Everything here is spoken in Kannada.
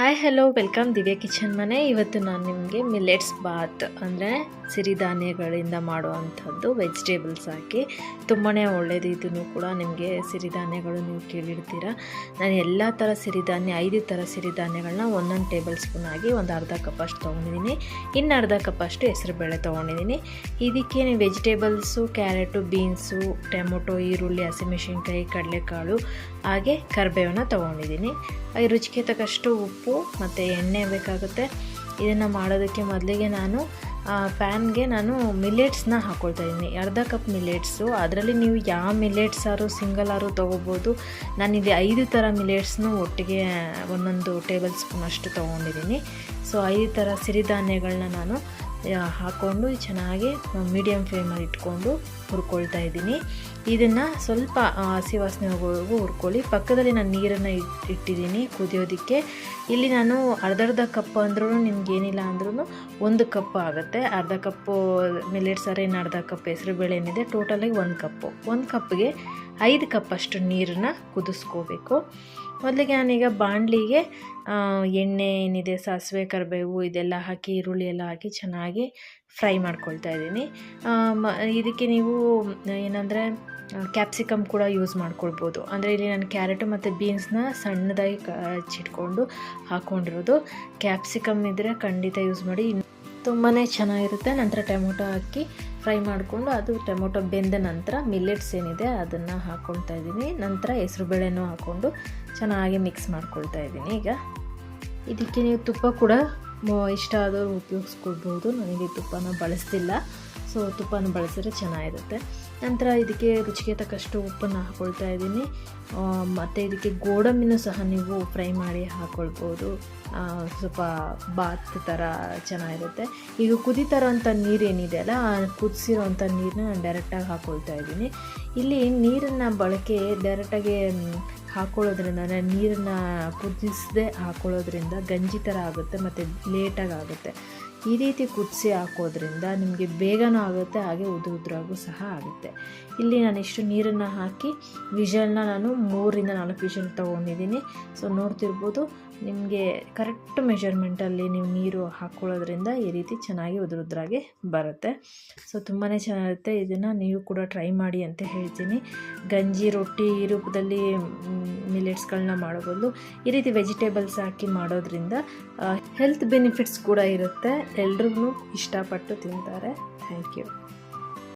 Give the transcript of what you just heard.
Hi hello welcome Divya kitchen ಮನೆ. ಇವತ್ತು ನಾನು ನಿಮಗೆ ಮಿಲೆಟ್ಸ್ ಬಾತ್ ಅಂದರೆ ಸಿರಿಧಾನ್ಯಗಳಿಂದ ಮಾಡುವಂಥದ್ದು ವೆಜಿಟೇಬಲ್ಸ್ ಹಾಕಿ. ತುಂಬಾ ಒಳ್ಳೆಯದು ಕೂಡ ನಿಮಗೆ ಸಿರಿಧಾನ್ಯಗಳು ನೀವು ಕೇಳಿರ್ತೀರ. ನಾನು ಎಲ್ಲ ಥರ ಸಿರಿಧಾನ್ಯ ಐದು ಥರ ಸಿರಿಧಾನ್ಯಗಳನ್ನ ಒಂದೊಂದು ಟೇಬಲ್ ಸ್ಪೂನ್ ಆಗಿ ಒಂದು ಅರ್ಧ ಕಪ್ ಅಷ್ಟು ತೊಗೊಂಡಿದ್ದೀನಿ. ಇನ್ನು ಅರ್ಧ ಕಪ್ ಅಷ್ಟು ಹೆಸರುಬೇಳೆ ತೊಗೊಂಡಿದ್ದೀನಿ. ಇದಕ್ಕೆ ನೀವು ವೆಜಿಟೇಬಲ್ಸು ಕ್ಯಾರೆಟು ಬೀನ್ಸು ಟೊಮೊಟೊ ಈರುಳ್ಳಿ, ಹಸಿಮೆಣಸಿನ್ಕಾಯಿ, ಕಡಲೆಕಾಳು ಹಾಗೆ ಕರಿಬೇವನ್ನ ತೊಗೊಂಡಿದ್ದೀನಿ. ಹಾಗೆ ರುಚಿಗೆ ತಕ್ಕಷ್ಟು ಉಪ್ಪು ಮತ್ತು ಎಣ್ಣೆ ಬೇಕಾಗುತ್ತೆ. ಇದನ್ನು ಮಾಡೋದಕ್ಕೆ ಮೊದಲಿಗೆ ನಾನು ಪ್ಯಾನ್ಗೆ ನಾನು ಮಿಲೆಟ್ಸ್ನ ಹಾಕ್ಕೊಳ್ತಾ ಇದ್ದೀನಿ. ಅರ್ಧ ಕಪ್ ಮಿಲ್ಲೆಟ್ಸು ಅದರಲ್ಲಿ ನೀವು ಯಾವ ಮಿಲೆಟ್ಸ್ ಆರು ಸಿಂಗಲ್ ಆರು ತೊಗೋಬೋದು. ನಾನಿಲ್ಲಿ ಐದು ಥರ ಮಿಲ್ಲೆಟ್ಸ್ನು ಒಟ್ಟಿಗೆ ಒಂದೊಂದು ಟೇಬಲ್ ಸ್ಪೂನ್ ಅಷ್ಟು ತೊಗೊಂಡಿದ್ದೀನಿ. ಸೊ ಐದು ಥರ ಸಿರಿಧಾನ್ಯಗಳನ್ನ ನಾನು ಹಾಕ್ಕೊಂಡು ಚೆನ್ನಾಗಿ ಮೀಡಿಯಮ್ ಫ್ಲೇಮಲ್ಲಿ ಇಟ್ಕೊಂಡು ಹುರ್ಕೊಳ್ತಾ ಇದ್ದೀನಿ. ಇದನ್ನು ಸ್ವಲ್ಪ ಹಸಿ ವಾಸನೆ ಹೋಗೋವರೆಗೂ ಹುರ್ಕೊಳ್ಳಿ. ಪಕ್ಕದಲ್ಲಿ ನಾನು ನೀರನ್ನು ಇಟ್, ಇಟ್ಟಿದ್ದೀನಿ ಕುದಿಯೋದಕ್ಕೆ. ಇಲ್ಲಿ ನಾನು ಅರ್ಧರ್ಧ ಕಪ್ ಅಂದ್ರೂ ನಿಮ್ಗೆ ಏನಿಲ್ಲ ಅಂದ್ರೂ ಒಂದು ಕಪ್ ಆಗುತ್ತೆ. ಅರ್ಧ ಕಪ್ಪು ಮಿಲೆಟ್ಸ್ ಸಾರು, ಇನ್ನು ಅರ್ಧ ಕಪ್ ಹೆಸರುಬೇಳೆ ಏನಿದೆ ಟೋಟಲಾಗಿ ಒಂದು ಕಪ್ಪು ಒಂದು ಕಪ್ಗೆ ಐದು ಕಪ್ ಅಷ್ಟು ನೀರನ್ನು ಕುದಿಸ್ಕೋಬೇಕು. ಮೊದಲಿಗೆ ನಾನೀಗ ಬಾಣಲಿಗೆ ಎಣ್ಣೆ ಏನಿದೆ, ಸಾಸಿವೆ, ಕರಿಬೇವು ಇದೆಲ್ಲ ಹಾಕಿ, ಈರುಳ್ಳಿ ಎಲ್ಲ ಹಾಕಿ ಚೆನ್ನಾಗಿ ಫ್ರೈ ಮಾಡ್ಕೊಳ್ತಾ ಇದ್ದೀನಿ. ಇದಕ್ಕೆ ನೀವು, ಏನಂದರೆ ಕ್ಯಾಪ್ಸಿಕಮ್ ಕೂಡ ಯೂಸ್ ಮಾಡ್ಕೊಳ್ಬೋದು. ಅಂದರೆ ಇಲ್ಲಿ ನಾನು ಕ್ಯಾರೆಟು ಮತ್ತು ಬೀನ್ಸ್ನ ಸಣ್ಣದಾಗಿ ಕ ಹಚ್ಚಿಟ್ಕೊಂಡು ಹಾಕ್ಕೊಂಡಿರೋದು ಕ್ಯಾಪ್ಸಿಕಮ್ ಇದ್ದರೆ ಖಂಡಿತ ಯೂಸ್ ಮಾಡಿ. ತುಂಬಾ ಚೆನ್ನಾಗಿರುತ್ತೆ. ನಂತರ ಟೊಮೊಟೊ ಹಾಕಿ ಫ್ರೈ ಮಾಡಿಕೊಂಡು ಅದು ಟೊಮೊಟೊ ಬೆಂದ ನಂತರ ಮಿಲ್ಲೆಟ್ಸ್ ಏನಿದೆ ಅದನ್ನು ಹಾಕ್ಕೊಳ್ತಾ ಇದ್ದೀನಿ. ನಂತರ ಹೆಸರುಬೇಳೆನೂ ಹಾಕ್ಕೊಂಡು ಚೆನ್ನಾಗಿ ಮಿಕ್ಸ್ ಮಾಡ್ಕೊಳ್ತಾ ಇದ್ದೀನಿ ಈಗ. ಇದಕ್ಕೆ ನೀವು ತುಪ್ಪ ಕೂಡ ಇಷ್ಟ ಆದವರು ಉಪಯೋಗಿಸ್ಕೊಳ್ಬೋದು ನನಗೆ ತುಪ್ಪನ ಬಳಸ್ತಿಲ್ಲ. ಸೊ ತುಪ್ಪನ ಬಳಸಿದ್ರೆ ಚೆನ್ನಾಗಿರುತ್ತೆ. ನಂತರ ಇದಕ್ಕೆ ರುಚಿಗೆ ತಕ್ಕಷ್ಟು ಉಪ್ಪನ್ನು ಹಾಕ್ಕೊಳ್ತಾ ಇದ್ದೀನಿ. ಮತ್ತು ಇದಕ್ಕೆ ಗೋಡಂಬಿನೂ ಸಹ ನೀವು ಫ್ರೈ ಮಾಡಿ ಹಾಕ್ಕೊಳ್ಬೋದು ಸ್ವಲ್ಪ ಬಾತ್ ಥರ ಚೆನ್ನಾಗಿರುತ್ತೆ. ಈಗ ಕುದಿತಾರೋಂಥ ನೀರು ಏನಿದೆ ಅಲ್ಲ, ಆ ಕುದಿಸಿರೋಂಥ ನೀರನ್ನ ನಾನು ಡೈರೆಕ್ಟಾಗಿ ಹಾಕ್ಕೊಳ್ತಾ ಇದ್ದೀನಿ. ಇಲ್ಲಿ ನೀರನ್ನು ಬಳಕೆ ಡೈರೆಕ್ಟಾಗಿ ಹಾಕ್ಕೊಳ್ಳೋದ್ರಿಂದ ನೀರನ್ನು ಕುದಿಸದೆ ಹಾಕ್ಕೊಳ್ಳೋದ್ರಿಂದ ಗಂಜಿ ಥರ ಆಗುತ್ತೆ ಮತ್ತು ಲೇಟಾಗಿ ಆಗುತ್ತೆ. ಈ ರೀತಿ ಕುದಿಸಿ ಹಾಕೋದ್ರಿಂದ ನಿಮಗೆ ಬೇಗನೂ ಆಗುತ್ತೆ, ಹಾಗೆ ಉದುರು ಉದ್ರಾಗೂ ಸಹ ಆಗುತ್ತೆ. ಇಲ್ಲಿ ನಾನು ಇಷ್ಟು ನೀರನ್ನು ಹಾಕಿ, ವಿಷಲ್ನ ನಾನು ಮೂರಿಂದ ನಾಲ್ಕು ವಿಷಲ್ ತೊಗೊಂಡಿದ್ದೀನಿ. ಸೊ ನೋಡ್ತಿರ್ಬೋದು, ನಿಮಗೆ ಕರೆಕ್ಟ್ ಮೆಷರ್ಮೆಂಟಲ್ಲಿ ನೀವು ನೀರು ಹಾಕ್ಕೊಳ್ಳೋದ್ರಿಂದ ಈ ರೀತಿ ಚೆನ್ನಾಗಿ ಉದುರು ಉದುರಾಗಿ ಬರುತ್ತೆ. ಸೊ ತುಂಬಾ ಚೆನ್ನಾಗಿರುತ್ತೆ. ಇದನ್ನು ನೀವು ಕೂಡ ಟ್ರೈ ಮಾಡಿ ಅಂತ ಹೇಳ್ತೀನಿ. ಗಂಜಿ ರೊಟ್ಟಿ ಈ ರೂಪದಲ್ಲಿ ಮಿಲೆಟ್ಸ್ಗಳನ್ನ ಮಾಡಬಹುದು ಈ ರೀತಿ ವೆಜಿಟೇಬಲ್ಸ್ ಹಾಕಿ ಮಾಡೋದ್ರಿಂದ ಹೆಲ್ತ್ ಬೆನಿಫಿಟ್ಸ್ ಕೂಡ ಇರುತ್ತೆ. ಎಲ್ರಿಗೂ ಇಷ್ಟಪಟ್ಟು ತಿಂತಾರೆ. Thank you.